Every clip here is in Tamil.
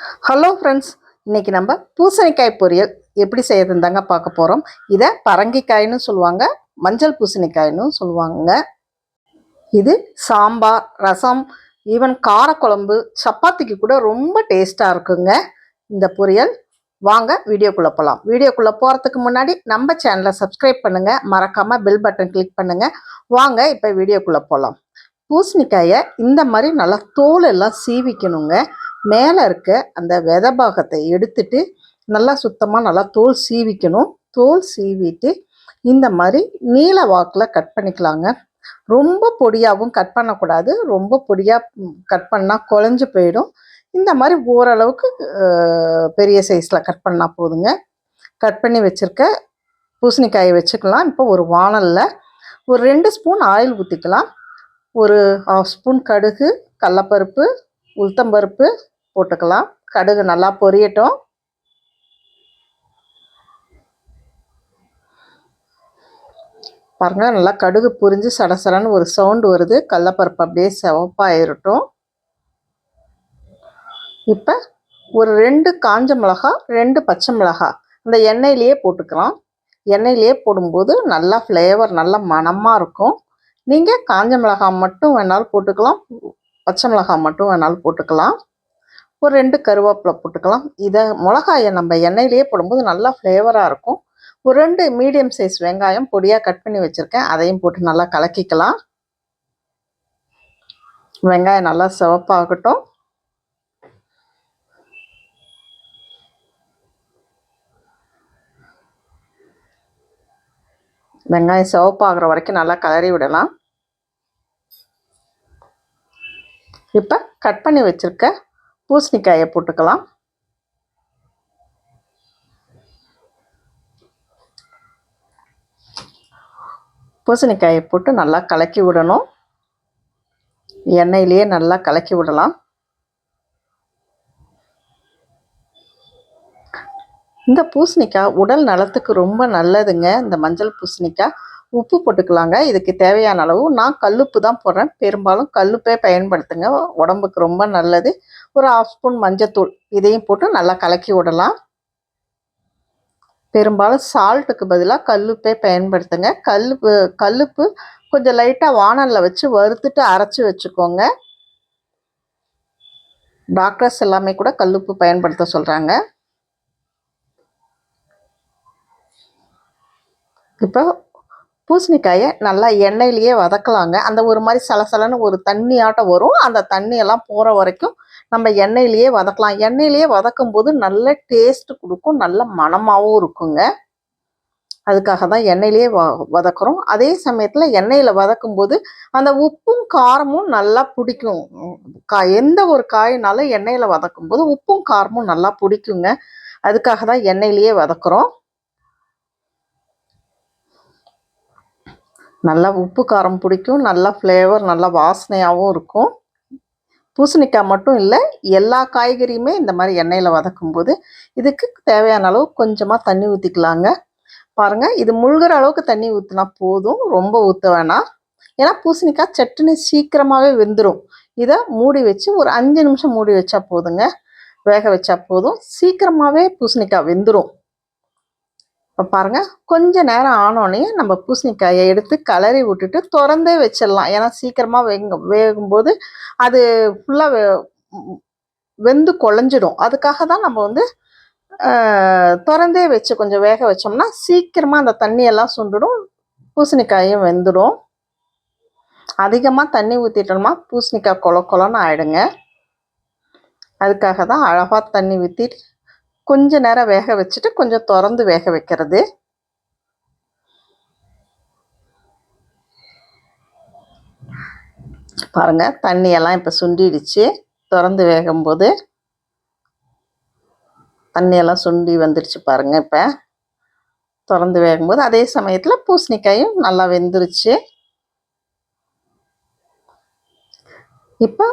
ஹலோ ஃப்ரெண்ட்ஸ் இன்றைக்கி நம்ம பூசணிக்காய் பொரியல் எப்படி செய்யறதுன்னு தாங்க பார்க்க போகிறோம் இதை பரங்கிக்காயின்னு சொல்லுவாங்க மஞ்சள் பூசணிக்காயின்னு சொல்லுவாங்க. இது சாம்பார் ரசம் ஈவன் காரக்குழம்பு சப்பாத்திக்கு கூட ரொம்ப டேஸ்ட்டாக இருக்குங்க. இந்த பொரியல் வாங்க வீடியோக்குள்ளே போகலாம் வீடியோக்குள்ளே போகிறதுக்கு முன்னாடி நம்ம சேனலை சப்ஸ்கிரைப் பண்ணுங்கள் மறக்காமல் பெல் பட்டன் கிளிக் பண்ணுங்கள் வாங்க இப்போ வீடியோக்குள்ளே போகலாம் பூசணிக்காயை இந்த மாதிரி நல்லா தோல் எல்லாம் சீவிக்கணுங்க. மேலே இருக்க அந்த விதை பாகத்தை எடுத்துட்டு நல்லா சுத்தமாக நல்லா தோல் சீவிக்கணும். தோல் சீவிட்டு இந்த மாதிரி நீல வாக்கில் கட் பண்ணிக்கலாங்க. ரொம்ப பொடியாகவும் கட் பண்ணக்கூடாது. ரொம்ப பொடியாக கட் பண்ணால் குழஞ்சு போயிடும். இந்த மாதிரி ஓரளவுக்கு பெரிய சைஸில் கட் பண்ணால் போதுங்க. கட் பண்ணி வச்சுருக்க பூசணிக்காயை வச்சுக்கலாம். இப்போ ஒரு வாணலில் ஒரு ரெண்டு ஸ்பூன் ஆயில் ஊற்றிக்கலாம் ஒரு ஹாஃப் ஸ்பூன் கடுகு கடலப்பருப்பு உளுத்தம்பருப்பு போட்டுக்கலாம். கடுகு நல்லா பொரியட்டும். பாருங்க நல்லா கடுகு புரிஞ்சு சடசடன்னு ஒரு சவுண்டு வருது. கடலப்பருப்பு அப்படியே சிவப்பாயிரட்டும். இப்போ ஒரு ரெண்டு காஞ்ச மிளகா ரெண்டு பச்சை மிளகா அந்த எண்ணெயிலேயே போட்டுக்கலாம். எண்ணெயிலேயே போடும்போது நல்லா ஃப்ளேவர் நல்லா மணமாக இருக்கும். நீங்கள் காஞ்ச மிளகாய் மட்டும் வேணாலும் போட்டுக்கலாம். பச்சை மிளகாய் மட்டும் வேணாலும் போட்டுக்கலாம். ஒரு ரெண்டு கருவேப்பிலை போட்டுக்கலாம். இதை மிளகாயை நம்ம எண்ணெயிலேயே போடும்போது நல்லா ஃப்ளேவராக இருக்கும். ஒரு ரெண்டு மீடியம் சைஸ் வெங்காயம் பொடியாக கட் பண்ணி வச்சுருக்கேன். அதையும் போட்டு நல்லா கலக்கிக்கலாம். வெங்காயம் நல்லா சிவப்பாகட்டும். வெங்காயம் சிவப்பாகிற வரைக்கும் நல்லா கிளறி விடலாம். இப்போ கட் பண்ணி வச்சுருக்க பூசணிக்காயை போட்டுக்கலாம். பூசணிக்காயை போட்டு நல்லா கலக்கி விடணும். எண்ணெயிலேயே நல்லா கலக்கி விடலாம். இந்த பூசணிக்காய் உடல் நலத்துக்கு ரொம்ப நல்லதுங்க. இந்த மஞ்சள் பூசணிக்காய் உப்பு போட்டுக்கலாங்க. இதுக்கு தேவையான அளவு. நான் கல்லுப்பு தான் போடுறேன். பெரும்பாலும் கல்லுப்பே பயன்படுத்துங்க. உடம்புக்கு ரொம்ப நல்லது. ஒரு ஹாஃப் ஸ்பூன் மஞ்சத்தூள். இதையும் போட்டு நல்லா கலக்கி விடலாம். பெரும்பாலும் சால்ட்டுக்கு பதிலாக கல்லுப்பே பயன்படுத்துங்க. கல்லுப்பு கல்லுப்பு கொஞ்சம் லைட்டாக வானலில் வச்சு வறுத்துட்டு அரைச்சி வச்சுக்கோங்க. டாக்டர்ஸ் எல்லாமே கூட கல்லுப்பு பயன்படுத்த சொல்கிறாங்க இப்போ பூசணிக்காயை நல்லா எண்ணெயிலேயே வதக்கலாங்க. அந்த ஒரு மாதிரி சலசலன்னு ஒரு தண்ணி ஆட்டம் வரும். அந்த தண்ணியெல்லாம் போகிற வரைக்கும் நம்ம எண்ணெயிலேயே வதக்கலாம். எண்ணெயிலேயே வதக்கும் போது நல்ல டேஸ்ட் கொடுக்கும். நல்ல மணமாகவும் இருக்குங்க. அதுக்காக தான் எண்ணெயிலேயே வ வதக்குறோம். அதே சமயத்தில் எண்ணெயில் வதக்கும் போது அந்த உப்பும் காரமும் நல்லா பிடிக்கும். கா எந்த ஒரு காயினாலும் எண்ணெயில் வதக்கும் போது உப்பும் காரமும் நல்லா பிடிக்குங்க. அதுக்காக தான் எண்ணெயிலேயே வதக்குறோம். நல்லா உப்பு காரம் பிடிக்கும். நல்லா ஃப்ளேவர் நல்லா வாசனையாகவும் இருக்கும். பூசணிக்காய் மட்டும் இல்லை எல்லா காய்கறியுமே இந்த மாதிரி எண்ணெயில் வதக்கும் போது இதுக்கு தேவையான அளவு கொஞ்சமாக தண்ணி ஊற்றிக்கலாங்க பாருங்கள் இது முழுகிற அளவுக்கு தண்ணி ஊற்றினா போதும். ரொம்ப ஊற்ற வேணாம். ஏன்னா பூசணிக்காய் சட்டுன்னு சீக்கிரமாகவே வெந்துடும் இதை மூடி வச்சு ஒரு அஞ்சு நிமிஷம் மூடி வச்சா போதுங்க. வேக வச்சா போதும். சீக்கிரமாகவே பூசணிக்காய் வெந்துடும் இப்போ பாருங்கள் கொஞ்சம் நேரம் ஆனோடனே நம்ம பூசணிக்காயை எடுத்து கலரி விட்டுட்டு திறந்தே வச்சிடலாம். ஏன்னா சீக்கிரமாக வேக வேகும்போது அது ஃபுல்லாக வெ வெந்து குழஞ்சிடும். அதுக்காக தான் நம்ம வந்து திறந்தே வச்சு கொஞ்சம் வேக வச்சோம்னா சீக்கிரமாக அந்த தண்ணியெல்லாம் சுண்டுடும் பூசணிக்காயும் வெந்துடும். அதிகமாக தண்ணி ஊற்றிட்டோம்னா பூசணிக்காய் கொல கொலன்னு ஆயிடுங்க. அதுக்காக தான் அழகாக தண்ணி ஊற்றிட்டு கொஞ்ச நேரம் வேக வச்சுட்டு கொஞ்சம் திறந்து வேக வைக்கிறது. பாருங்க தண்ணியெல்லாம் இப்போ சுண்டிடுச்சு. திறந்து வேகும்போது தண்ணியெல்லாம் சுண்டி வந்துடுச்சு பாருங்க இப்போ. திறந்து வேகும்போது அதே சமயத்தில் பூசணிக்காயும் நல்லா வெந்துருச்சு. இப்போ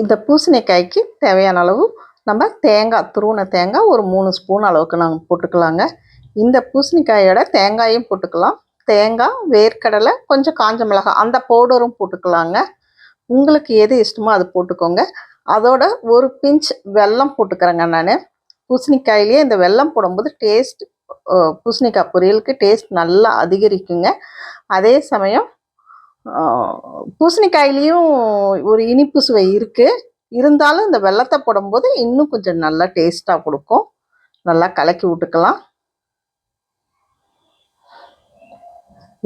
இந்த பூசணிக்காய்க்கு தேவையான அளவு நம்ம தேங்காய் துருவின தேங்காய் ஒரு மூணு ஸ்பூன் அளவுக்கு நாங்கள் போட்டுக்கலாங்க. இந்த பூசணிக்காயோட தேங்காயும் போட்டுக்கலாம். தேங்காய் வேர்க்கடலை கொஞ்சம் காஞ்ச மிளகாய் அந்த பவுடரும் போட்டுக்கலாங்க. உங்களுக்கு எது இஷ்டமோ அது போட்டுக்கோங்க. அதோட ஒரு பிஞ்ச் வெல்லம் போட்டுக்கிறேங்க நான். பூசணிக்காயிலேயே இந்த வெல்லம் போடும்போது டேஸ்ட் பூசணிக்காய் பொரியலுக்கு டேஸ்ட் நல்லா அதிகரிக்குங்க. அதே சமயம் பூசணிக்காயிலையும் ஒரு இனிப்பு சுவை இருக்குது இருந்தாலும் இந்த வெள்ளத்தை போடும்போது இன்னும் கொஞ்சம் நல்லா டேஸ்ட்டாக கொடுக்கும். நல்லா கலக்கி விட்டுக்கலாம்.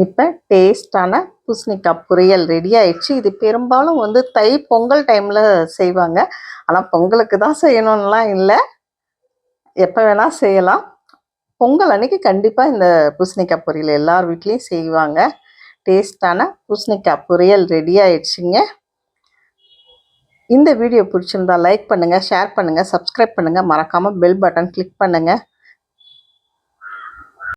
இப்போ டேஸ்டான பூசணிக்காய் பொரியல் ரெடி ஆயிடுச்சு. இது பெரும்பாலும் வந்து தை பொங்கல் டைமில் செய்வாங்க. ஆனால் பொங்கலுக்கு தான் செய்யணும்லாம் இல்லை. எப்போ வேணால் செய்யலாம். பொங்கல் அன்னைக்கு கண்டிப்பாக இந்த பூசணிக்காய் பொரியல் எல்லார் வீட்லேயும் செய்வாங்க. டேஸ்டான பூசணிக்காய் பொரியல் ரெடி ஆயிடுச்சுங்க. இந்த வீடியோ பிடிச்சிருந்தா லைக் பண்ணுங்கள் ஷேர் பண்ணுங்கள் சப்ஸ்கிரைப் பண்ணுங்கள் மறக்காமல் பெல் பட்டன் கிளிக் பண்ணுங்கள்